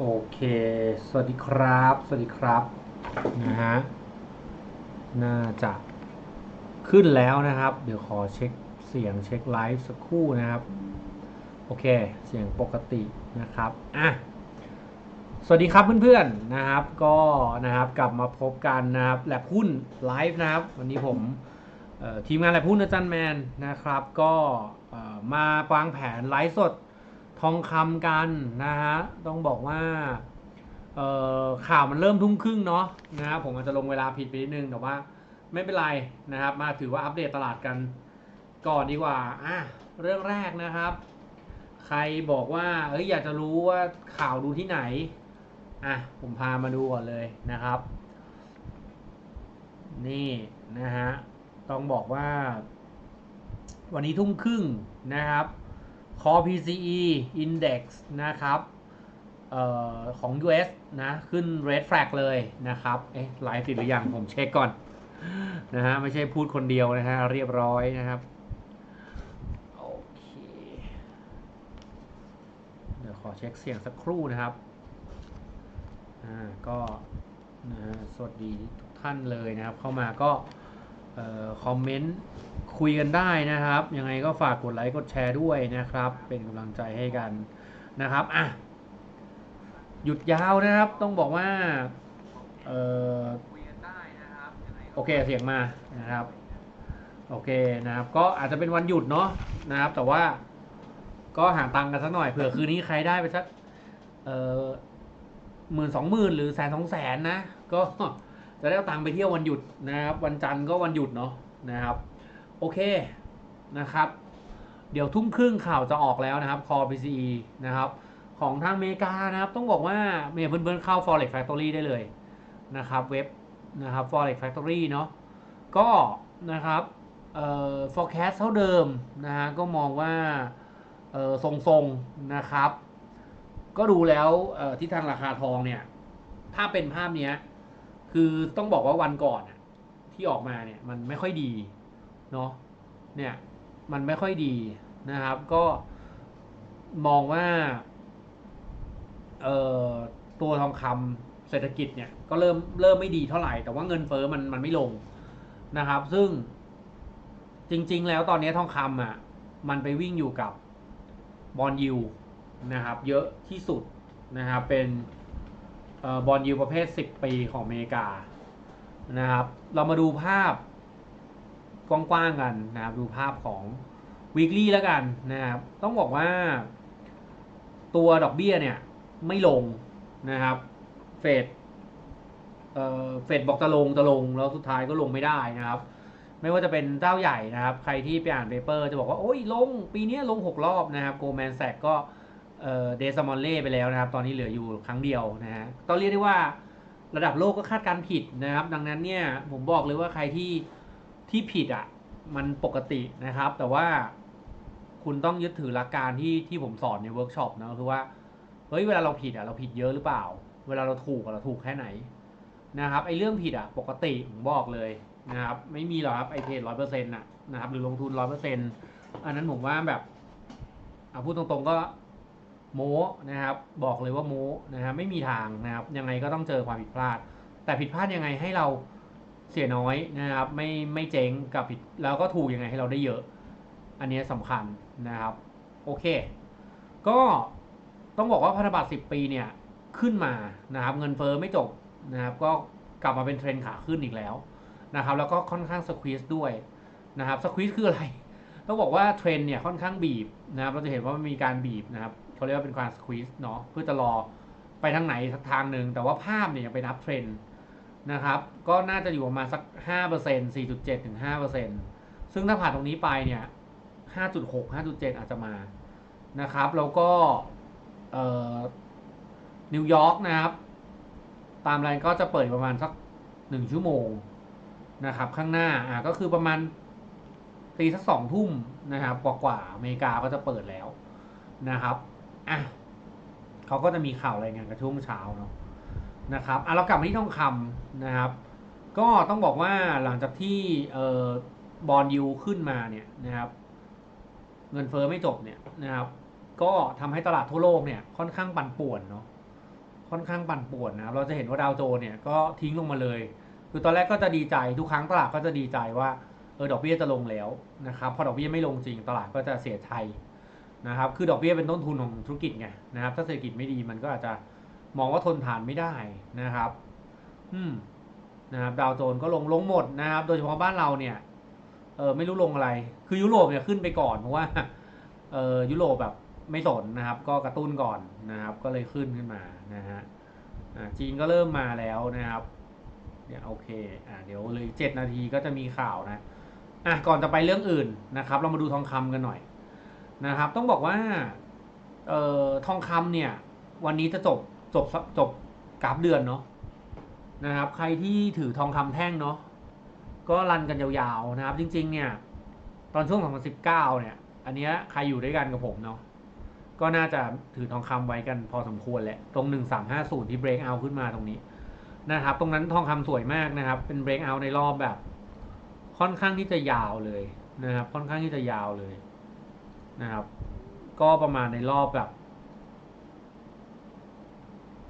โอเค สวัสดีครับ สวัสดีครับ นะฮะ น่าจะขึ้นแล้วนะครับ เดี๋ยวขอเช็คเสียงเช็คไลฟ์สักครู่นะครับ โอเค เสียงปกตินะครับ อะ สวัสดีครับเพื่อนๆ นะครับ ก็นะครับกลับมาพบกันนะครับแลบหุ้นไลฟ์นะครับ วันนี้ผมทีมงานแลบหุ้นอาจารย์แมนนะครับ ก็มาวางแผนไลฟ์สด องคำกันนะฮะต้องบอกว่าข่าวมันเริ่มทุ่มครึ่งเนาะนะครับผมอาจจะลงเวลาผิดไปนิดนึงแต่ว่าไม่เป็นไรนะครับ มาถือว่าอัปเดตตลาดกันก่อนดีกว่าอะเรื่องแรกนะครับ ใครบอกว่าเอ้ยอยากจะรู้ว่าข่าวดูที่ไหนอะผมพามาดูก่อนเลยนะครับ นี่นะฮะต้องบอกว่า วันนี้ทุ่มครึ่งนะครับ Core PCE Index นะครับออของ US นะ ขึ้น Red Flag เลยนะครับ เอ๊ะไลฟ์ติดหรือยัง ผมเช็คก่อนนะฮะ ไม่ใช่พูดคนเดียวนะฮะ เรียบร้อยนะครับ โอเค เดี๋ยวขอเช็คเสียงสักครู่นะครับ อ่า ก็นะฮะสวัสดีทุกท่านเลยนะครับ เข้ามาก็ คอมเมนต์คุยกันได้นะครับ ยังไงก็ฝากกดไลค์กดแชร์ด้วยนะครับ เป็นกำลังใจให้กันนะครับอะหยุดยาวนะครับต้องบอกว่าเออโอเคเสียงมานะครับ โอเคนะครับ ก็อาจจะเป็นวันหยุดเนาะนะครับ แต่ว่าก็หาตังค์กันสักหน่อยเผื่อคืนนี้ใครได้ไปสักเออหมื่นสองหมื่นหรือแสนสองแสนนะ ก็ จะได้เอาตังค์ไปเที่ยววันหยุดนะครับ วันจันทร์ก็วันหยุดเนาะนะครับ โอเคนะครับ เดี๋ยวทุ่มครึ่งข่าวจะออกแล้วนะครับ Core PCE นะครับ ของทางอเมริกานะครับ ต้องบอกว่าเมย์เพื่อนๆเข้า Forex Factory ได้เลยนะครับ เว็บนะครับ Forex Factory เนาะก็นะครับเอ่อ forecast เท่าเดิมนะฮะก็มองว่าเออทรงๆนะครับ ก็ดูแล้วเอ่อที่ทางราคาทองเนี่ย ถ้าเป็นภาพเนี้ย คือต้องบอกว่าวันก่อนที่ออกมาเนี่ยมันไม่ค่อยดีเนาะเนี่ยมันไม่ค่อยดีนะครับ ก็มองว่าเอ่อตัวทองคำเศรษฐกิจเนี่ยก็เริ่มเริ่มไม่ดีเท่าไหร่ แต่ว่าเงินเฟ้อมันมันไม่ลงนะครับ ซึ่งจริง ๆ แล้วตอนนี้ทองคำอะมันไปวิ่งอยู่กับบอลยูนะครับ เยอะที่สุดนะครับเป็น บอลยูประเภท 10 ปีของอเมริกานะครับ เรามาดูภาพกว้างๆกันนะครับ ดูภาพของ weekly แล้วกันนะครับ ต้องบอกว่า ตัวดอกเบี้ยเนี่ยไม่ลงนะครับเฟดเอ่อเฟดบอกจะลงจะลงแล้วสุดท้ายก็ลงไม่ได้นะครับ ไม่ว่าจะเป็นเจ้าใหญ่นะครับ ใครที่ไปอ่านเปเปอร์จะบอกว่า โอ้ยลง ปีนี้ลง 6 รอบนะครับโกลแมนแซกก็ เดซามอนเล่ไปแล้วนะครับ ตอนนี้เหลืออยู่ครั้งเดียวนะฮะต้องเรียกได้ว่าระดับโลกก็คาดการผิดนะครับ ดังนั้นเนี่ยผมบอกเลยว่าใครที่ที่ผิดอะมันปกตินะครับ แต่ว่าคุณต้องยึดถือหลักการที่ที่ผมสอนในเวิร์กช็อปนะคือว่าเฮ้ยเวลาเราผิดอะเราผิดเยอะหรือเปล่า เวลาเราถูกอะเราถูกแค่ไหนนะครับไอ้เรื่องผิดอะปกติผมบอกเลยนะครับ ไม่มีหรอกครับไอเทรดร้อยเปอร์เซ็นต์อะนะครับหรือลงทุนร้อยเปอร์เซ็นต์อันนั้นผมว่าแบบเอาพูดตรงๆก็ โม้นะครับบอกเลยว่าโม้นะครับไม่มีทางนะครับยังไงก็ต้องเจอความผิดพลาด แต่ผิดพลาดยังไงให้เราเสียน้อยนะครับไม่ไม่เจ๊งกับผิดแล้วก็ถูกยังไงให้เราได้เยอะ อันนี้สำคัญนะครับโอเค ก็ต้องบอกว่าพันธบัตร10 ปีเนี่ยขึ้นมานะครับเงินเฟ้อไม่จบนะครับก็กลับมาเป็นเทรนขาขึ้นอีกแล้วนะครับแล้วก็ค่อนข้างสควีสด้วยนะครับสควีสคืออะไรต้องบอกว่าเทรนเนี่ยค่อนข้างบีบนะครับเราจะเห็นว่ามันมีการบีบนะครับ เขาเรียกว่าเป็นการสควีสเนาะเพื่อจะรอไปทางไหนสักทางหนึ่งแต่ว่าภาพเนี่ยยังไปนับเทรนนะครับ ก็น่าจะอยู่ประมาณสัก 5% 4.7ถึง5%ซึ่งถ้าผ่านตรงนี้ไปเนี่ย 5.6 5.7 อาจจะมานะครับ แล้วก็นิวยอร์กนะครับ ตามรายก็จะเปิดประมาณสักหนึ่งชั่วโมงนะครับ ข้างหน้าอ่าก็คือประมาณตีสักสองทุ่มนะครับกว่ากว่าอเมริกาก็จะเปิดแล้วนะครับ อะเขาก็จะมีข่าวรายงานกระช่วงเช้าเนาะนะครับอะเรากลับมาที่ทองคำนะครับ ก็ต้องบอกว่าหลังจากที่เอ่อบอลยูขึ้นมาเนี่ยนะครับ เงินเฟอ้อไม่จบเนี่ยนะครับ ก็ทำให้ตลาดทั่วโลกเนี่ยค่อนข้างปั่นป่วนเนาะค่อนข้างปั่นป่วนนะครับ เราจะเห็นว่าดาวโจนส์เนี่ยก็ทิ้งลงมาเลยคือตอนแรกก็จะดีใจทุกครั้งตลาดก็จะดีใจว่าเออดอกเบี้ยจะลงแล้วนะครับพอดอกเบี้ยไม่ลงจริงตลาดก็จะเสียใจ นะครับ คือดอกเบี้ยเป็นต้นทุนของธุรกิจไงนะครับ ถ้าเศรษฐกิจไม่ดีมันก็อาจจะมองว่าทนทานไม่ได้นะครับ อืมนะครับดาวโจนส์ก็ลงลงหมดนะครับ โดยเฉพาะบ้านเราเนี่ย เออไม่รู้ลงอะไร คือยุโรปเนี่ยขึ้นไปก่อนเพราะว่า เออยุโรปแบบไม่สนนะครับ ก็กระตุ้นก่อนนะครับ ก็เลยขึ้นขึ้นมานะฮะอ่าจีนก็เริ่มมาแล้วนะครับเนี่ยโอเค อ่าเดี๋ยวเลยเจ็ดนาทีก็จะมีข่าวนะ อะก่อนจะไปเรื่องอื่นนะครับ เรามาดูทองคำกันหน่อย นะครับ ต้องบอกว่าเอ่อทองคำเนี่ย วันนี้จะจบจบจบกราฟเดือนเนาะนะครับ ใครที่ถือทองคำแท่งเนาะก็รันกันยาวๆนะครับ จริง ๆ เนี่ย ตอนช่วง 2019 เนี่ย อันเนี้ยใครอยู่ด้วยกันกับผมเนาะก็น่าจะถือทองคำไว้กันพอสมควรแหละ ตรง 1350 ที่ break out ขึ้นมาตรงนี้นะครับ ตรงนั้นทองคำสวยมากนะครับ เป็น break out ในรอบแบบ ค่อนข้างที่จะยาวเลยนะครับ ค่อนข้างที่จะยาวเลย นะครับ ก็ประมาณในรอบแบบ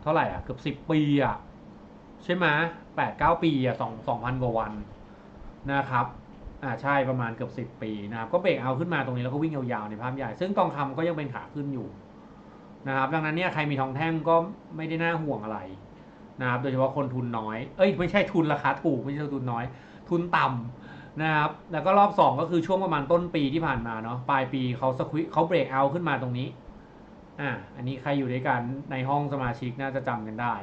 เท่าไหร่อะ เกือบสิบปีอะ ใช่ไหมแปดเก้าปีอะสองสองพันกว่าวันนะครับอ่าใช่ประมาณเกือบสิบ10 ปีนะครับก็เบรกเอาขึ้นมาตรงนี้แล้วก็วิ่งยาวๆในภาพใหญ่ ซึ่งทองคำก็ยังเป็นขาขึ้นอยู่นะครับดังนั้นเนี่ยใครมีทองแท่งก็ไม่ได้น่าห่วงอะไรนะครับโดยเฉพาะคนทุนน้อย เอ้ยไม่ใช่ทุนราคาถูกไม่ใช่ทุนน้อย ทุนต่ำ นะครับ แล้วก็รอบสองก็คือช่วงประมาณต้นปีที่ผ่านมาเนาะ ปลายปีเขาสควิเขาเบรกเอาขึ้นมาตรงนี้ อ่า อันนี้ใครอยู่ด้วยกันในห้องสมาชิกน่าจะจำกันได้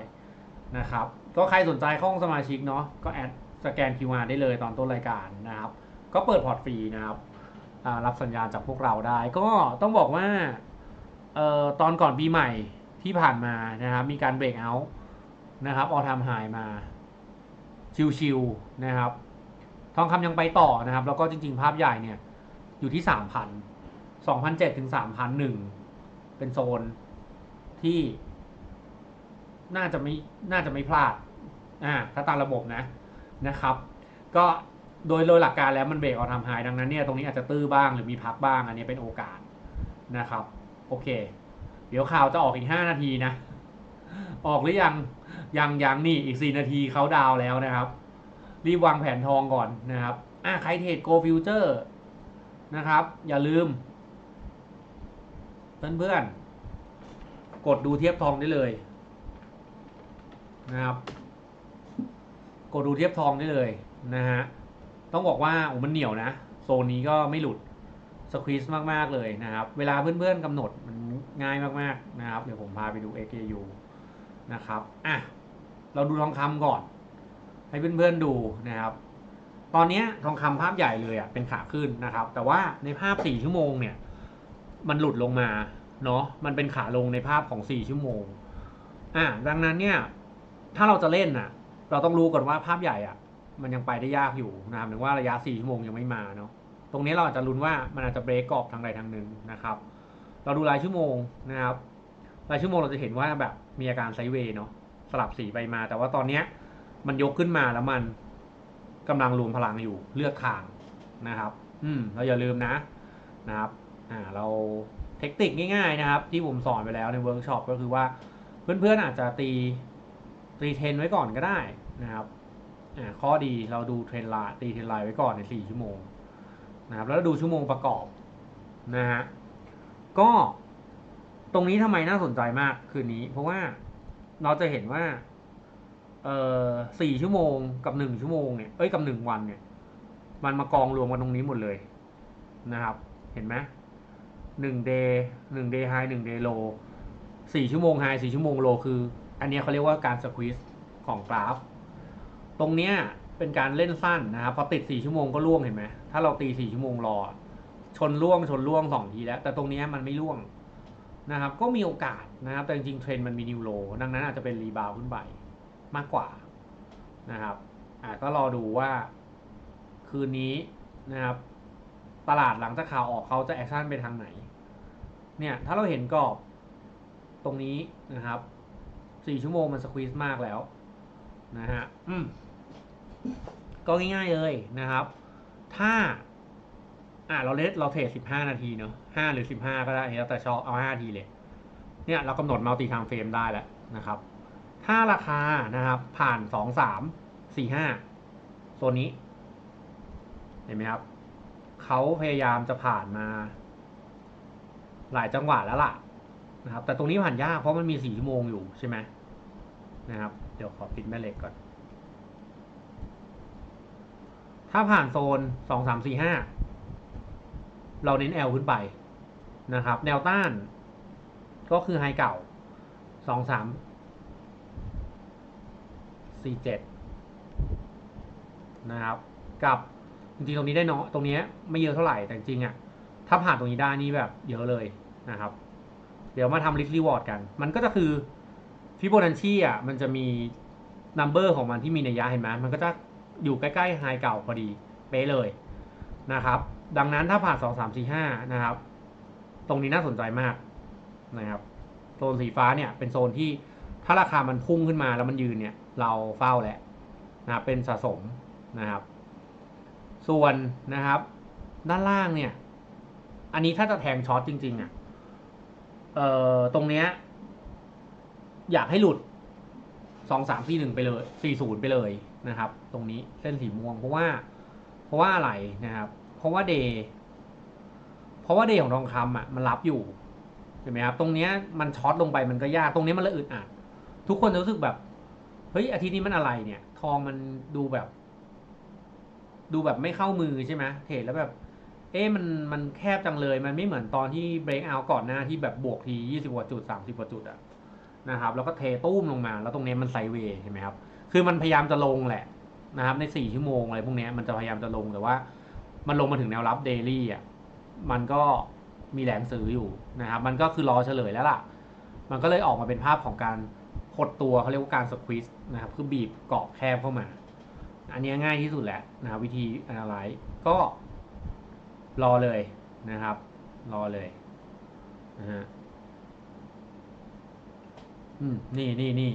นะครับ ก็ใครสนใจเข้าห้องสมาชิกเนาะ ก็แอดสแกน QR ได้เลยตอนต้นรายการนะครับ ก็เปิดพอร์ตฟรีนะครับอ่ารับสัญญาณจากพวกเราได้ ก็ต้องบอกว่า เอ่อ ตอนก่อนปีใหม่ที่ผ่านมานะครับ มีการเบรกเอาท์นะครับ ออทามไฮมา ชิวๆนะครับ ทองคำยังไปต่อนะครับ แล้วก็จริง ๆ ภาพใหญ่เนี่ยอยู่ที่สามพันสองพันเจ็ดถึงสามพันหนึ่งเป็นโซนที่ น่าจะไม่น่าจะไม่พลาดอ่าถ้าตามระบบนะนะครับ ก็โดยโดยหลักการแล้วมันเบรกออกทำไฮดังนั้นเนี่ยตรงนี้อาจจะตื้อบ้างหรือมีพักบ้างอันนี้เป็นโอกาสนะครับ โอเค เดี๋ยวข่าวจะออกอีกห้านาทีนะ ออกหรือยังยังยังนี่อีกสี่นาทีเขาดาวแล้วนะครับ รีบวางแผนทองก่อนนะครับอะใครเทรดโกฟิวเจอร์นะครับ อย่าลืม เพื่อนๆ กดดูเทียบทองได้เลยนะครับ กดดูเทียบทองได้เลยนะฮะ ต้องบอกว่าโอ้มันเหนียวนะ โซนนี้ก็ไม่หลุดสควีซมาก ๆ เลยนะครับ เวลาเพื่อนๆกำหนดมันง่ายมาก ๆ นะครับ เดี๋ยวผมพาไปดู AKU นะครับ อะ เราดูทองคำก่อน ให้เพื่อนๆดูนะครับ ตอนนี้ทองคำภาพใหญ่เลยอะเป็นขาขึ้นนะครับ แต่ว่าในภาพ 4 ชั่วโมงเนี่ย มันหลุดลงมาเนาะมันเป็นขาลงในภาพของ 4 ชั่วโมงอะดังนั้นเนี่ย ถ้าเราจะเล่นน่ะ เราต้องรู้ก่อนว่าภาพใหญ่อะ มันยังไปได้ยากอยู่นะครับหรือว่าระยะ 4 ชั่วโมงยังไม่มาเนาะตรงนี้เราอาจจะลุ้นว่ามันอาจจะเบรกกรอบทางใดทางหนึ่งนะครับ เราดูรายชั่วโมงนะครับรายชั่วโมงเราจะเห็นว่าแบบมีอาการไซเวย์เนาะสลับสีไปมา แต่ว่าตอนเนี้ย มันยกขึ้นมาแล้วมันกำลังรวมพลังอยู่เลือกทางนะครับ อืมเราอย่าลืมนะนะครับอ่าเราเทคนิคง่ายๆนะครับ ที่ผมสอนไปแล้วในเวิร์กช็อปก็คือว่าเพื่อนๆอาจจะตีตีเทรนไว้ก่อนก็ได้นะครับอ่าข้อดีเราดูเทรนไลน์ตีเทรนไลน์ไว้ก่อนในสี่ชั่วโมงนะครับแล้วดูชั่วโมงประกอบนะฮะก็ตรงนี้ทำไมน่าสนใจมากคืนนี้ เพราะว่าเราจะเห็นว่า เอ่อสี่ชั่วโมงกับหนึ่งชั่วโมงเนี่ยเอ้ยกับหนึ่งวันเนี่ย มันมากองรวมกันตรงนี้หมดเลยนะครับ เห็นไหมหนึ่งเดย์หนึ่งเดย์ไฮหนึ่งเดย์โลสี่ชั่วโมงไฮสี่ชั่วโมงโลคือ อันนี้เขาเรียกว่าการสควีซของกราฟ ตรงเนี้ยเป็นการเล่นสั้นนะครับพอติดสี่ชั่วโมงก็ล่วงเห็นไหมถ้าเราตีสี่ชั่วโมงรอ ชนล่วงชนล่วงสองทีแล้ว แต่ตรงเนี้ยมันไม่ล่วงนะครับ ก็มีโอกาสนะครับ แต่จริงๆเทรนมันมีนิวโลดังนั้นอาจจะเป็นรีบาวขึ้นไป มากกว่านะครับอ่าก็รอดูว่าคืนนี้นะครับ ตลาดหลังจากข่าวออกเขาจะแอคชั่นไปทางไหน เนี่ยถ้าเราเห็นกรอบตรงนี้นะครับสี่ชั่วโมงมันสควีซมากแล้วนะฮะอืมก็ง่ายๆเลยนะครับ ถ้า อ่าเราเลทเราเทรดสิบห้านาทีเนอะห้าหรือสิบห้าก็ได้แล้วแต่ชอบเอาห้าทีเลย เนี่ยเรากำหนดมัลติ i ท e เฟรมได้แล้วนะครับ ถ้าราคานะครับ ผ่านสองสามสี่ห้าโซนนี้ เห็นไหมครับเขาพยายามจะผ่านมา หลายจังหวะแล้วล่ะนะครับ แต่ตรงนี้ผ่านยากเพราะมันมีสี่ชั่วโมงอยู่ใช่ไหมนะครับ เดี๋ยวขอปิดแม่เหล็กก่อน ถ้าผ่านโซนสองสามสี่ห้าเราเน้น L ขึ้นไปนะครับ แนวต้าน ก็คือไฮเก่าสองสาม สี่เจ็ดนะครับ กับจริงๆตรงนี้ได้เนาะตรงนี้ไม่เยอะเท่าไหร่แต่จริงๆอะถ้าผ่านตรงนี้ได้นี่แบบเยอะเลยนะครับ เดี๋ยวมาทำลิสต์รีวอร์ดกัน มันก็จะคือฟิโบนัชชีอะมันจะมีนัมเบอร์ของมันที่มีนัยยะเห็นไหมมันก็จะอยู่ใกล้ๆไฮเก่าพอดีเป๊ะเลยนะครับ ดังนั้นถ้าผ่านสองสามสี่ห้านะครับ ตรงนี้น่าสนใจมากนะครับ โซนสีฟ้าเนี่ยเป็นโซนที่ถ้าราคามันพุ่งขึ้นมาแล้วมันยืนเนี่ย เราเฝ้าแหละนะเป็นสะสมนะครับ ส่วนนะครับ ด้านล่างเนี่ย อันนี้ถ้าจะแทงช็อตจริงๆอะเอ่อตรงเนี้ยอยากให้หลุดสองสามสี่หนึ่งไปเลยสี่ศูนย์ไปเลยนะครับ ตรงนี้เส้นสีม่วงเพราะว่า เพราะว่าอะไรนะครับ เพราะว่าเดย์เพราะว่าเดย์ของทองคำอะมันรับอยู่เห็นไหมครับตรงเนี้ยมันช็อตลงไปมันก็ยากตรงนี้มันลยอึดอัดทุกคนจะรู้สึกแบบ เฮ้ยอาทิตย์นี้มันอะไรเนี่ย ทองมันดูแบบ ดูแบบไม่เข้ามือใช่ไหมเทรดแล้วแบบ เอ๊ะมันมันแคบจังเลย มันไม่เหมือนตอนที่เบรกเอาก่อนหน้าที่แบบบวกทียี่สิบกว่าจุดสามสิบกว่าจุดอะนะครับแล้วก็เทตุ้มลงมา แล้วตรงนี้มันไซเวย์เห็นไหมครับ คือมันพยายามจะลงแหละนะครับ ในสี่ชั่วโมงอะไรพวกเนี้ยมันจะพยายามจะลงแต่ว่า มันลงมาถึงแนวรับเดลี่อะมันก็มีแรงซื้ออยู่นะครับ มันก็คือรอเฉลยแล้วล่ะ มันก็เลยออกมาเป็นภาพของการ ดตัวเขาเรียกว่าการสควีสนะครับคือบีบเกาะแคบเข้ามา อันนี้ง่ายที่สุดแหละนะครับวิธี analyze ก็รอเลยนะครับ รอเลยนะฮะอืมนี่นี่นี่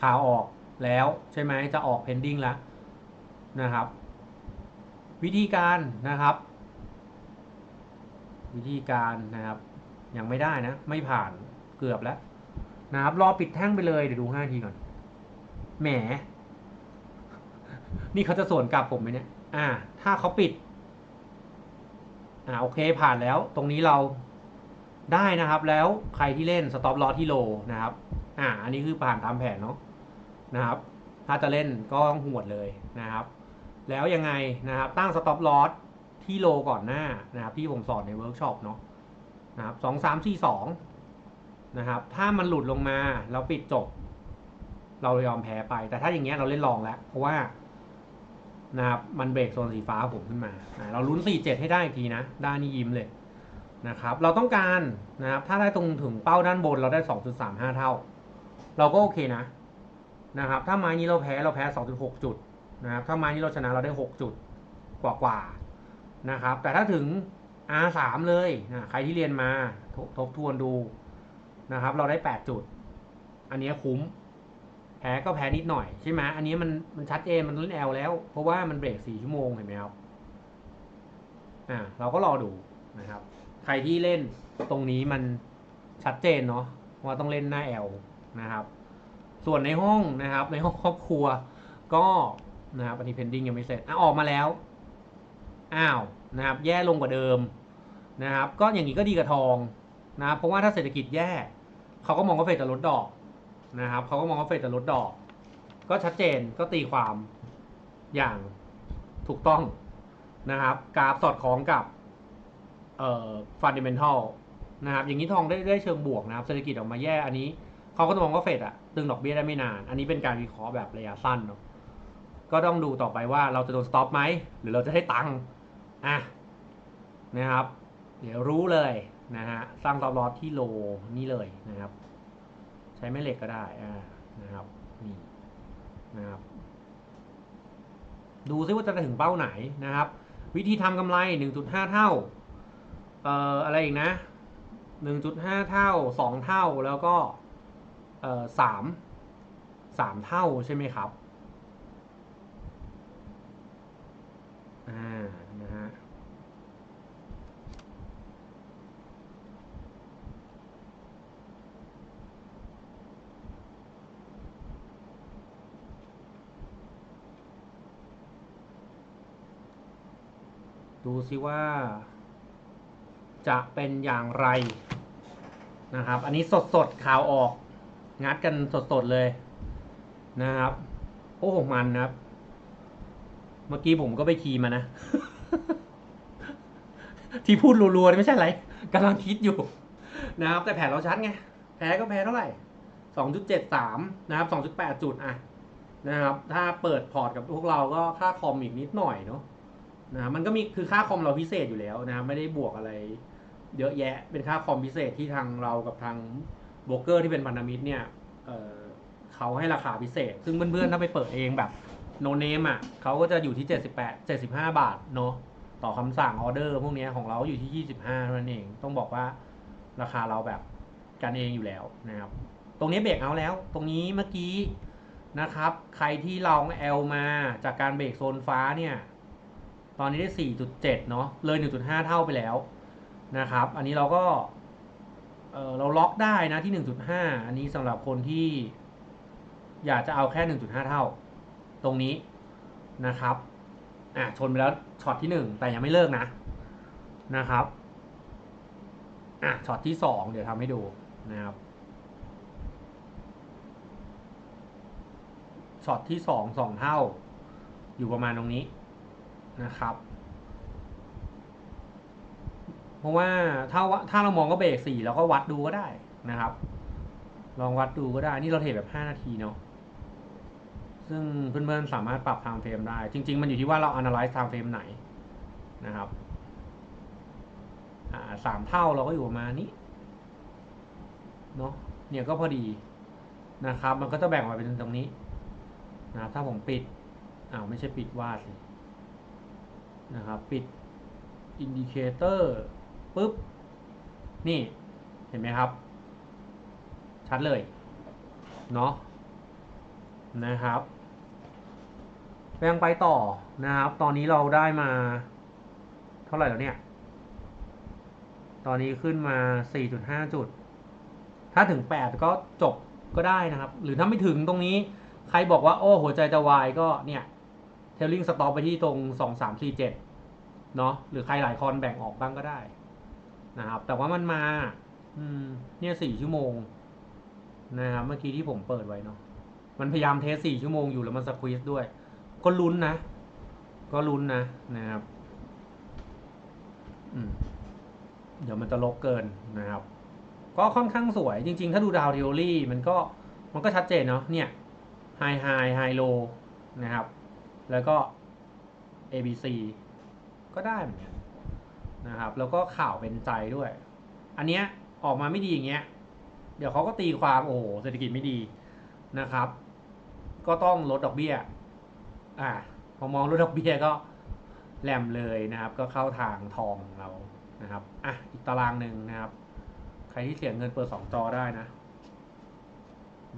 ขาออกแล้วใช่ไหมจะออก pending แล้วนะครับ วิธีการนะครับ วิธีการนะครับ ยังไม่ได้นะ ไม่ผ่านเกือบแล้ว นะครับรอปิดแท่งไปเลยเดี๋ยวดูห้าทีก่อนแหม นี่เขาจะสวนกลับผมไหมเนี่ย อ่า ถ้าเขาปิด อ่าโอเคผ่านแล้ว ตรงนี้เราได้นะครับ แล้วใครที่เล่นสต็อปลอที่โลนะครับ อ่า อันนี้คือผ่านตามแผนเนาะนะครับ ถ้าจะเล่นก็ต้องหวดเลยนะครับ แล้วยังไงนะครับ ตั้งสต็อปลอที่โลก่อนหน้านะครับ ที่ผมสอนในเวิร์กช็อปเนาะนะครับสองสามสี่สอง นะครับ ถ้ามันหลุดลงมาแล้วปิดจบ เรายอมแพ้ไป แต่ถ้าอย่างเงี้ยเราเล่นลองแล้ว เพราะว่านะครับมันเบรกโซนสีฟ้าผมขึ้นมาเราลุ้น 4-7 ให้ได้อีกทีนะด้านนี้ยิ้มเลยนะครับเราต้องการนะครับถ้าได้ตรงถึงเป้าด้านบนเราได้ 2.35 เท่า เราก็โอเคนะนะครับถ้าไม้นี้เราแพ้เราแพ้ 2.6 จุดนะครับถ้าไม้นี้เราชนะเราได้ 6 จุดกว่ากว่านะครับแต่ถ้าถึง R3 เลยนะใครที่เรียนมาททบทวนดู นะครับ เราได้ 8 จุด อันนี้คุ้ม แพ้ก็แพ้นิดหน่อยใช่ไหมอันนี้มันมันชัดเจนมันเล่นแอลแล้ว เพราะว่ามันเบรกสี่ชั่วโมงเห็นไหมครับอ่าเราก็รอดูนะครับ ใครที่เล่นตรงนี้มันชัดเจนเนาะว่าต้องเล่นหน้าแอลนะครับ ส่วนในห้องนะครับ ในห้องครอบครัวก็นะครับอันนี้เพนดิ้งยังไม่เสร็จอะออกมาแล้วอ้าวนะครับ แย่ลงกว่าเดิมนะครับ ก็อย่างนี้ก็ดีกับทองนะครับเพราะว่าถ้าเศรษฐกิจแย่ เขาก็มองว่าเฟดจะลดดอกนะครับเขาก็มองว่าเฟดจะลดดอก ก็ชัดเจนก็ตีความอย่างถูกต้องนะครับกราฟสอดคล้องกับเอ่อฟันเดเมนทัลนะครับอย่างนี้ทองได้ได้เชิงบวกนะครับเศรษฐกิจออกมาแย่อันนี้เขาก็มองว่าเฟดอะตึงดอกเบี้ยได้ไม่นาน อันนี้เป็นการวิเคราะห์แบบระยะสั้นเนาะก็ต้องดูต่อไปว่าเราจะโดนสต็อปไหมหรือเราจะได้ตังค์อะนะครับ เดี๋ยวรู้เลย นะฮะสร้างตอบลอสที่โลนี่เลยนะครับ ใช้แม่เหล็กก็ได้อ่านะครับนี่นะครับ ดูซิว่าจะถึงเป้าไหนนะครับ วิธีทำกำไร 1.5 เท่าเอ่ออะไรอีกนะ 1.5 เท่า 2 เท่าแล้วก็เอ่อ3 3เท่าใช่ไหมครับอ่า นะฮะ อ ดูซิว่า จะเป็นอย่างไรนะครับ อันนี้สดสดข่าวออก งัดกันสดสดเลยนะครับ โอ้โหมันครับ เมื่อกี้ผมก็ไปคีมานะ ที่พูดรัวๆนี่ไม่ใช่อะไรกำลังคิดอยู่นะครับ แต่แผนเราชัดไง แพ้ก็แพ้เท่าไหร่สองจุดเจ็ดสามนะครับสองจุดแปดจุดอะนะครับ ถ้าเปิดพอร์ตกับพวกเราก็ค่าคอมอีกนิดหน่อยเนาะ นะมันก็มีคือค่าคอมเราพิเศษอยู่แล้วนะไม่ได้บวกอะไร เยอะแยะเป็นค่าคอมพิเศษที่ทางเรากับทางโบรกเกอร์ที่เป็นพันธมิตรเนี่ยเเขาให้ราคาพิเศษ ซึ่งเพื่อนๆถ้าไปเปิดเองแบบโนเนมอะเขาก็จะอยู่ที่ 78 75 บาทเนาะต่อคำสั่งออเดอร์พวกนี้ของเราอยู่ที่ 25เท่านั้นเอง ต้องบอกว่าราคาเราแบบกันเองอยู่แล้วนะครับ ตรงนี้เบรกเอาแล้ว ตรงนี้เมื่อกี้นะครับ ใครที่ลองแอลมาจากการเบรกโซนฟ้าเนี่ย ตอนนี้ได้ 4.7 เนาะเลย 1.5 เท่าไปแล้วนะครับ อันนี้เราก็เออเราล็อกได้นะที่ 1.5 อันนี้สำหรับคนที่อยากจะเอาแค่ 1.5 เท่า ตรงนี้นะครับอะชนไปแล้วช็อตที่ 1 แต่ยังไม่เลิกนะนะครับอะช็อตที่ 2 เดี๋ยวทำให้ดูนะครับช็อตที่สองสองเท่า อยู่ประมาณตรงนี้ นะครับ เพราะว่าถ้าถ้าเรามองก็เบรกสี่เราก็วัดดูก็ได้นะครับ ลองวัดดูก็ได้นี่เราเทรดแบบห้านาทีเนาะซึ่งเพื่อนๆสามารถปรับ time frame ได้ จริง ๆ มันอยู่ที่ว่าเรา analyze time frame ไหนนะครับสามเท่าเราก็อยู่ประมาณนี้เนาะเนี่ยก็พอดีนะครับ มันก็จะแบ่งออกมาเป็นตรงนี้นะถ้าผมปิดอ้าวไม่ใช่ปิดวาดสิ นะครับ ปิดอินดิเคเตอร์ปุ๊บ นี่เห็นไหมครับ ชัดเลย เนาะนะครับยังไปต่อนะครับ ตอนนี้เราได้มา เท่าไหร่แล้วเนี่ย ตอนนี้ขึ้นมา 4.5 จุด ถ้าถึง 8 ก็จบก็ได้นะครับ หรือถ้าไม่ถึงตรงนี้ ใครบอกว่าโอ้หัวใจจะวายก็เนี่ย เทลลิงสต็อปไปที่ตรงสองสามสี่เจ็ดเนาะหรือใครหลายคอนแบ่งออกบ้างก็ได้นะครับ แต่ว่ามันมา อืม เนี่ยสี่ชั่วโมง นะครับเมื่อกี้ที่ผมเปิดไว้เนาะมันพยายามเทสสี่ชั่วโมงอยู่แล้วมันสควีซด้วย ก็ลุ้นนะ ก็ลุ้นนะนะครับ อืม เดี๋ยวมันจะลบเกินนะครับ ก็ค่อนข้างสวยจริง ๆ ถ้าดูดาวเทโอรี่มันก็มันก็ชัดเจนเนาะเนี่ยไฮไฮไฮโลนะครับ แล้วก็ A B C ก็ได้เหมือนกันนะครับ แล้วก็ข่าวเป็นใจด้วย อันเนี้ยออกมาไม่ดีอย่างเงี้ย เดี๋ยวเขาก็ตีความโอ้โหเศรษฐกิจไม่ดีนะครับ ก็ต้องลดดอกเบี้ย อ่าพอมองลดดอกเบี้ยก็แหลมเลยนะครับ ก็เข้าทางทองของเรานะครับ อะ อีกตารางหนึ่งนะครับ ใครที่เสียงเงินเปิดสองจอได้นะ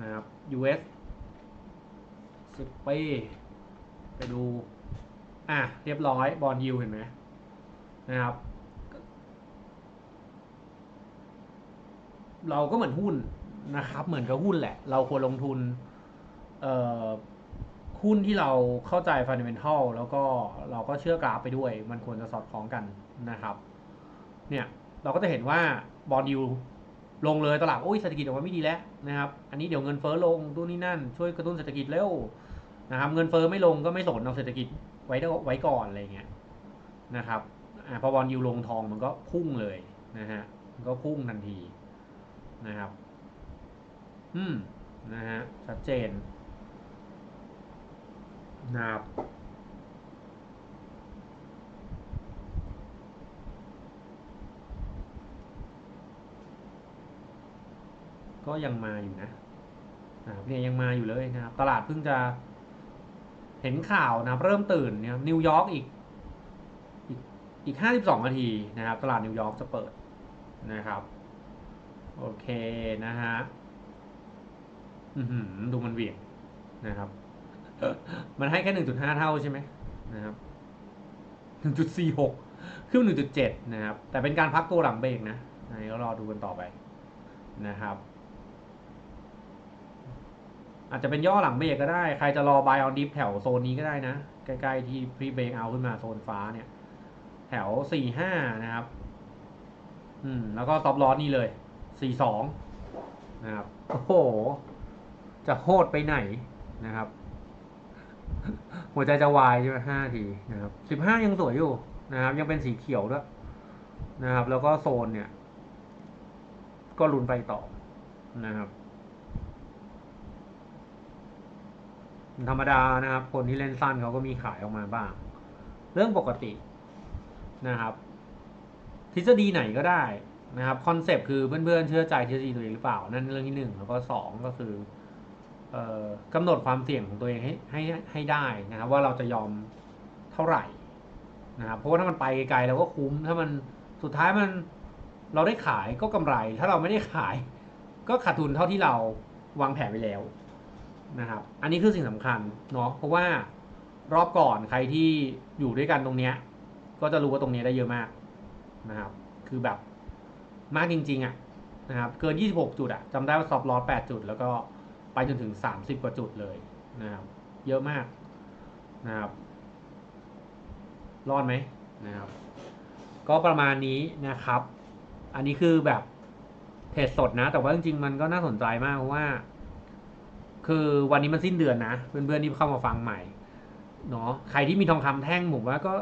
นะครับ US สิบปี ไปดู อะ เรียบร้อยบอลยิวเห็นไหมนะครับ เราก็เหมือนหุ้นนะครับ เหมือนกับหุ้นแหละ เราควรลงทุน เอ่อหุ้นที่เราเข้าใจฟันเดเมนทัลแล้วก็เราก็เชื่อกราฟไปด้วย มันควรจะสอดคล้องกันนะครับ เนี่ยเราก็จะเห็นว่าบอลยูลงเลยตลาดโอ้ยเศรษฐกิจออกมาไม่ดีแล้วนะครับ อันนี้เดี๋ยวเงินเฟ้อลงตู้นี่นั่น ช่วยกระตุ้นเศรษฐกิจเร็ว นะครับเงินเฟ้อไม่ลงก็ไม่สนเอาเศรษฐกิจไว้ไว้ก่อนอะไรเงี้ยนะครับอ่าพอบอลยูลงทองมันก็พุ่งเลยนะฮะมันก็พุ่งทันทีนะครับ อืมนะฮะชัดเจนนะครับก็ยังมาอยู่นะนะครับเนี่ยยังมาอยู่เลยนะครับ ตลาดเพิ่งจะ เห็นข่าวนะครับเริ่มตื่นเนี่ยนิวยอร์กอีกอีกอีกห้าสิบสองนาทีนะครับ ตลาดนิวยอร์กจะเปิดนะครับ โอเคนะฮะอือหือดูมันเวี่ยงนะครับ มันให้แค่หนึ่งจุดห้าเท่าใช่ไหมนะครับหนึ่งจุดสี่หกขึ้นหนึ่งจุดเจ็ดนะครับ แต่เป็นการพักตัวหลังเบรกนะอันนี้ก็รอดูกันต่อไปนะครับ อาจจะเป็นย่อหลังเบรกก็ได้ ใครจะรอบายออนดิฟแถวโซนนี้ก็ได้นะ ใกล้ๆที่พรีเบรกเอาขึ้นมาโซนฟ้าเนี่ย แถวสี่ห้านะครับ อืม แล้วก็ซอฟลอสนี่เลยสี่สองนะครับ โอ้โห จะโหดไปไหนนะครับ หัวใจจะวายใช่ไหมห้าทีนะครับสิบห้ายังสวยอยู่นะครับ ยังเป็นสีเขียวด้วยนะครับ แล้วก็โซนเนี่ย ก็ลุนไปต่อนะครับ ธรรมดานะครับ คนที่เล่นสั้นเขาก็มีขายออกมาบ้าง เรื่องปกตินะครับ ทฤษฎีไหนก็ได้นะครับคอนเซปต์คือเพื่อนๆเชื่อใจทฤษฎีตัวเองหรือเปล่า นั่นเรื่องที่หนึ่งแล้วก็สองก็คืออ่อกำหนดความเสี่ยงของตัวเองให้ให้ให้ได้นะครับ ว่าเราจะยอมเท่าไหร่นะครับเพราะว่าถ้ามันไปไกลเราก็คุ้ม ถ้ามันสุดท้ายมันเราได้ขายก็กำไร ถ้าเราไม่ได้ขาย ก็ขาดทุนเท่าที่เราวางแผนไว้แล้ว นะครับ อันนี้คือสิ่งสำคัญเนาะเพราะว่ารอบก่อนใครที่อยู่ด้วยกันตรงเนี้ยก็จะรู้ว่าตรงนี้ได้เยอะมากนะครับ คือแบบมากจริงๆอะนะครับ เกิน 26 จุดอะจำได้ว่าซอฟต์ลอ8จุด แล้วก็ไปจนถึง 30 กว่าจุดเลยนะครับ เยอะมากนะครับ รอดไหมนะครับ ก็ประมาณนี้นะครับ อันนี้คือแบบเทรดสดนะ แต่ว่าจริงๆ มันก็น่าสนใจมากเพราะว่า คือวันนี้มันสิ้นเดือนนะเพื่อนๆที่เข้ามาฟังใหม่เนาะใครที่มีทองคำแท่งผมว่าก็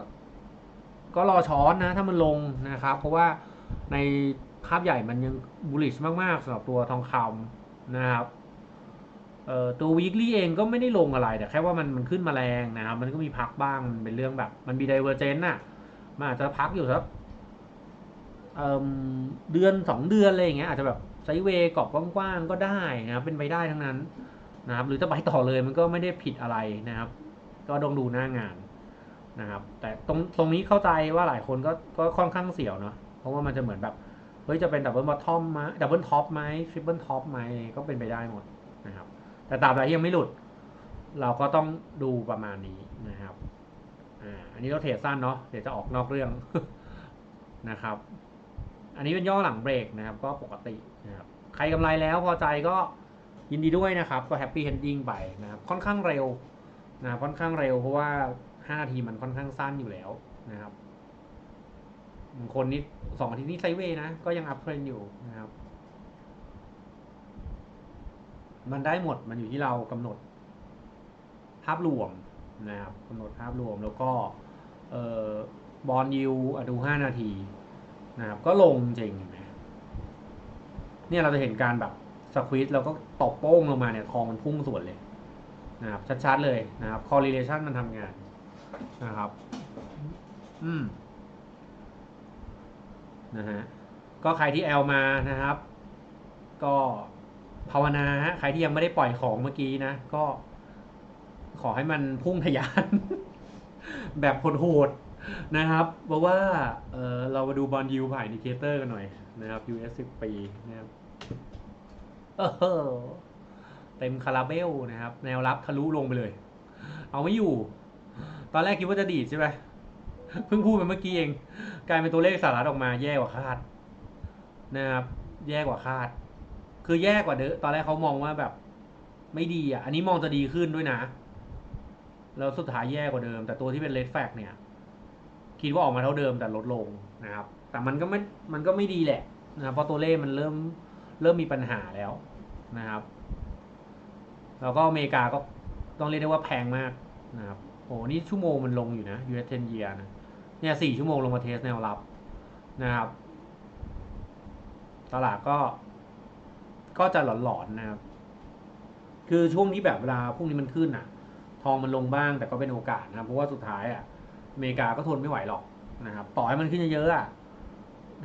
ก็รอช้อนนะ ถ้ามันลงนะครับ เพราะว่าในภาพใหญ่มันยังบูลลิชมากๆสำหรับตัวทองคำนะครับเอ่อตัว weekly เองก็ไม่ได้ลงอะไร แต่แค่ว่ามันมันขึ้นมาแรงนะครับ มันก็มีพักบ้าง มันเป็นเรื่องแบบ มันมี divergence น่ะ มันอาจจะพักอยู่สักเอ่อเดือนสองเดือนอะไรอย่างเงี้ย อาจจะแบบไซเวกรอบกว้างๆก็ได้นะครับ เป็นไปได้ทั้งนั้น นะครับหรือจะไปต่อเลยมันก็ไม่ได้ผิดอะไรนะครับ ก็ต้องดูหน้างานนะครับ แต่ตรงตรงนี้เข้าใจว่าหลายคนก็ก็ค่อนข้างเสียวเนาะเพราะว่ามันจะเหมือนแบบเฮ้ยจะเป็นดับเบิลบอททอมไหมดับเบิลท็อปไหมทริปเปิลท็อปไหมก็เป็นไปได้หมดนะครับ แต่ตราบใดที่ยังไม่หลุด เราก็ต้องดูประมาณนี้นะครับอ่าอันนี้เราเทรดสั้นเนาะเดี๋ยวจะออกนอกเรื่องนะครับ อันนี้เป็นย่อหลังเบรกนะครับ ก็ปกตินะครับใครกำไรแล้วพอใจก็ ยินดีด้วยนะครับ ก็แฮปปี้เฮนดิ้งไปนะครับ ค่อนข้างเร็วนะครับค่อนข้างเร็วเพราะว่าห้านาทีมันค่อนข้างสั้นอยู่แล้วนะครับบางคนนี่สองอาทิตย์นี่ไซเวนะ ก็ยังอัพเทรนอยู่นะครับ มันได้หมดมันอยู่ที่เรากำหนดภาพรวมนะครับกำหนดภาพรวมแล้วก็เออบอลยิวอะดูห้านาทีนะครับ ก็ลงจริงเห็นไหมเนี่ยเราจะเห็นการแบบ สควิตแล้วก็ตบโป้งลงมาเนี่ยทองมันพุ่งส่วนเลยนะครับชัดๆเลยนะครับ correlation มันทำงานนะครับ อืมนะฮะก็ใครที่แอลมานะครับ ก็ภาวนาฮะใครที่ยังไม่ได้ปล่อยของเมื่อกี้นะ ก็ขอให้มันพุ่งทะยาน แบบโหดๆนะครับ เพราะว่าเออเรามาดูบอลยูผ่านอินดิเคเตอร์กันหน่อยนะครับ US 10 ปีนะครับ เออเต็มคาราเบลนะครับ แนวรับทะลุลงไปเลย เอาไม่อยู่ ตอนแรกคิดว่าจะดีดใช่ไหมเพิ่งพูดไปเมื่อกี้เอง กลายเป็นตัวเลขสหรัฐออกมาแย่กว่าคาด นะครับ แย่กว่าคาด คือแย่กว่าเดิมตอนแรกเขามองว่าแบบ ไม่ดีอะ อันนี้มองจะดีขึ้นด้วยนะ แล้วสุดท้ายแย่กว่าเดิม แต่ตัวที่เป็นเลดแฟกเนี่ย คิดว่าออกมาเท่าเดิมแต่ลดลงนะครับ แต่มันก็ไม่ มันก็ไม่ดีแหละนะครับเพราะตัวเลขมันเริ่ม เริ่มมีปัญหาแล้วนะครับแล้วก็อเมริกาก็ต้องเรียกได้ว่าแพงมากนะครับโอ้นี่ชั่วโมงมันลงอยู่นะ US 10 year นะเนี่ยสี่ชั่วโมงลงมาเทสแนวรับนะครับ ตลาดก็ก็จะหลอนๆนะครับ คือช่วงที่แบบเวลาพวกนี้มันขึ้นอะ ทองมันลงบ้างแต่ก็เป็นโอกาสนะครับเพราะว่าสุดท้ายอะอเมริกาก็ทนไม่ไหวหรอกนะครับ ต่อให้มันขึ้นเยอะๆอะ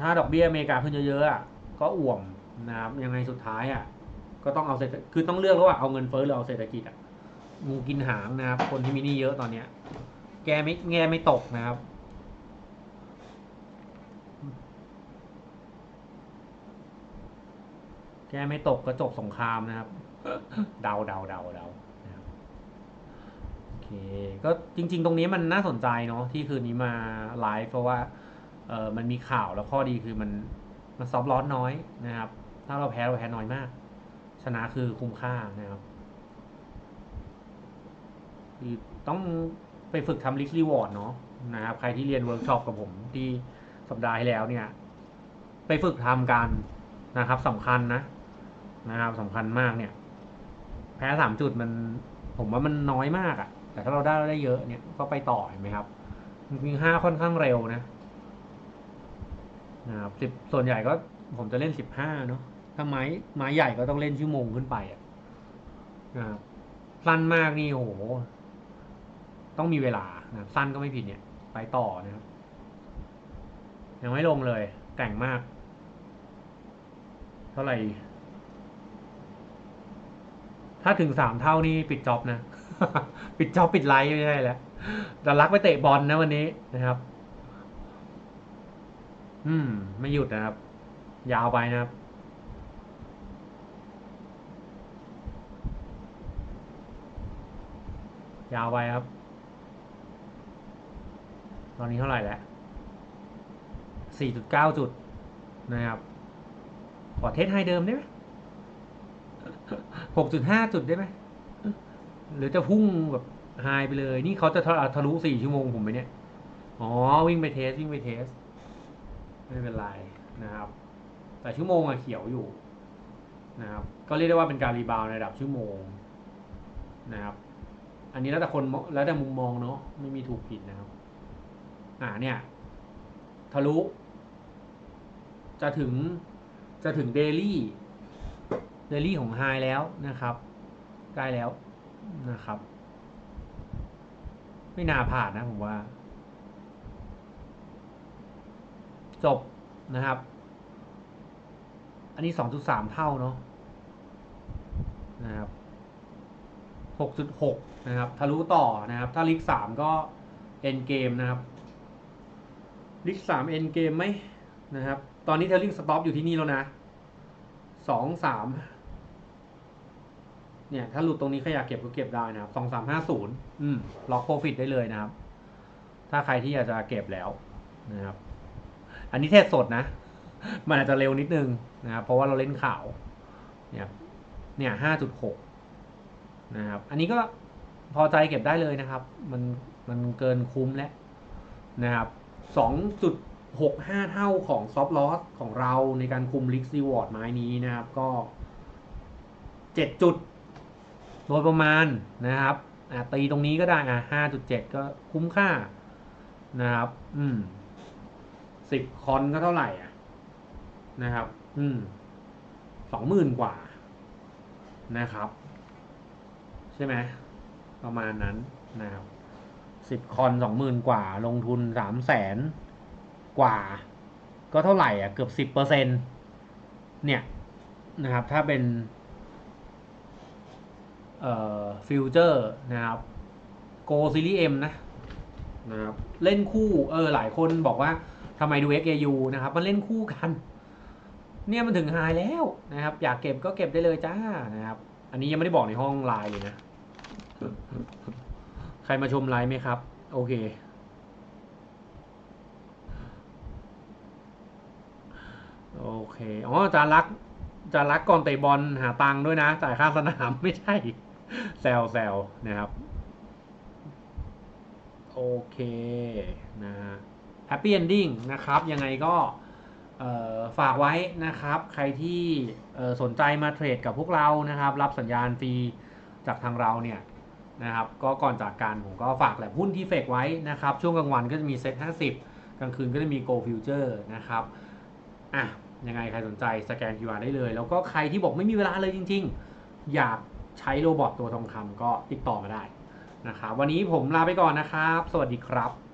ถ้าดอกเบี้ยอเมริกาขึ้นเยอะๆอะก็อ่วม นะครับยังไงสุดท้ายอะก็ต้องเอาเศรษฐคือต้องเลือกระหว่างเอาเงินเฟ้อหรือเอาเศรษฐกิจอะงูกินหางนะครับคนที่มีหนี้เยอะตอนเนี้ย แกไม่แง่ไม่ตกนะครับแกไม่ตกก็จบสงครามนะครับ เดาเดาเดาเดาโอเค ก็จริง ๆ ตรงนี้มันน่าสนใจเนาะที่คืนนี้มาไลฟ์เพราะว่าเออมันมีข่าวแล้วข้อดีคือมันมันซอฟต์ลอสน้อยนะครับ ถ้าเราแพ้เราแพ้น้อยมาก ชนะคือคุ้มค่านะครับคือต้องไปฝึกทำลิสต์รีวอร์ดเนาะนะครับ ใครที่เรียนเวิร์กช็อปกับผมที่สัปดาห์ที่แล้วเนี่ย ไปฝึกทำกันนะครับสำคัญนะนะครับสำคัญมากเนี่ย แพ้สามจุดมันผมว่ามันน้อยมากอะ่ะ แต่ถ้าเราได้เราได้เยอะเนี่ยก็ไปต่อเห็นไหมครับจริงห้าค่อนข้างเร็วนะนะครับสิบส่วนใหญ่ก็ผมจะเล่นสิบห้าเนาะ ถ้าไม้ไม้ใหญ่ก็ต้องเล่นชั่วโมงขึ้นไปอะนะครับสั้นมากนี่โอ้โห ต้องมีเวลานะสั้นก็ไม่ผิดเนี่ย ไปต่อนะครับ ยังไม่ลงเลยแต่งมาก เท่าไหร่ ถ้าถึงสามเท่านี่ปิดจ็อบนะ ปิดจ็อบปิดไลฟ์ไม่ได้แล้วแต่รักไปเตะบอลนะวันนี้นะครับ อืม ไม่หยุดนะครับ ยาวไปนะครับ ยาวไปครับ ตอนนี้เท่าไหร่แล้วสี่จุดเก้าจุดนะครับ ขอเทสไฮเดิมได้ไหมหกจุดห้าจุดได้ไหม หรือจะพุ่งแบบไฮไปเลย นี่เขาจะทะทะลุสี่ชั่วโมงผมไหมเนี่ย อ๋อ วิ่งไปเทส วิ่งไปเทส ไม่เป็นไรนะครับ แต่ชั่วโมงอะเขียวอยู่นะครับ ก็เรียกได้ว่าเป็นการรีบาวด์ในระดับชั่วโมงนะครับ อันนี้แล้วแต่คนแล้วแต่มุมมองเนาะไม่มีถูกผิดนะครับ อ่าเนี่ยทะลุ จะถึงจะถึงเดลี่เดลี่ของไฮแล้วนะครับใกล้แล้วนะครับ ไม่น่าผ่านนะผมว่า จบนะครับ อันนี้สองจุดสามเท่าเนาะนะครับ หกจุดหกนะครับ ทะลุต่อนะครับ ถ้าลิกสามก็เอ็นเกมนะครับ ลิกสามเอ็นเกมไหมนะครับ ตอนนี้เทลลิ่งสต็อปอยู่ที่นี่แล้วนะสองสามเนี่ย ถ้าหลุดตรงนี้ใครอยากเก็บก็เก็บได้นะครับสองสามห้าศูนย์อืมล็อกโปรฟิตได้เลยนะครับ ถ้าใครที่อยากจะเก็บแล้วนะครับ อันนี้เทศสดนะ มันอาจจะเร็วนิดนึงนะครับ เพราะว่าเราเล่นข่าว เนี่ย เนี่ยห้าจุดหก นะครับ อันนี้ก็พอใจเก็บได้เลยนะครับ มันมันเกินคุ้มแล้วนะครับสองจุดหกห้าเท่าของซอฟต์ลอสของเราในการคุมลิกซีวอร์ดไม้นี้นะครับ ก็เจ็ดจุดโดยประมาณนะครับอะตีตรงนี้ก็ได้อะห้าจุดเจ็ดก็คุ้มค่านะครับ อืมสิบคอนก็เท่าไหร่อะนะครับ อืมสองหมื่นกว่านะครับ ใช่ไหมประมาณนั้นนะครับสิบคอนสองหมื่นกว่า ลงทุนสามแสนกว่า ก็เท่าไหร่อะ เกือบสิบเปอร์เซ็นเนี่ยนะครับ ถ้าเป็น เอ่อฟิวเจอร์นะครับโกซีรีส์เอ็มนะนะครับเล่นคู่เออหลายคนบอกว่าทำไมดู XAU นะครับ มันเล่นคู่กัน เนี่ยมันถึงไฮแล้วนะครับ อยากเก็บก็เก็บได้เลยจ้านะครับ อันนี้ยังไม่ได้บอกในห้องไลน์เลยนะ ใครมาชมไลฟ์ไหมครับ โอเค โอเค อ๋อจารักจารักก่อนเตะบอลหาตังค์ด้วยนะ จ่ายค่าสนามไม่ใช่ แซวแซวนะครับ โอเคนะฮะแฮปปี้เอนดิ้งนะครับ ยังไงก็ ฝากไว้นะครับ ใครที่สนใจมาเทรดกับพวกเรานะครับ รับสัญญาณฟรีจากทางเราเนี่ยนะครับก็ก่อนจากการผมก็ฝากแหละหุ้นที่เฟกไว้นะครับ ช่วงกลางวันก็จะมีเซ็ต50 กลางคืนก็จะมี Go Future นะครับอะยังไงใครสนใจสแกน QR ได้เลย แล้วก็ใครที่บอกไม่มีเวลาเลยจริง ๆ อยากใช้โรบอทตัวทองคำก็ติดต่อมาได้นะครับวันนี้ผมลาไปก่อนนะครับ สวัสดีครับ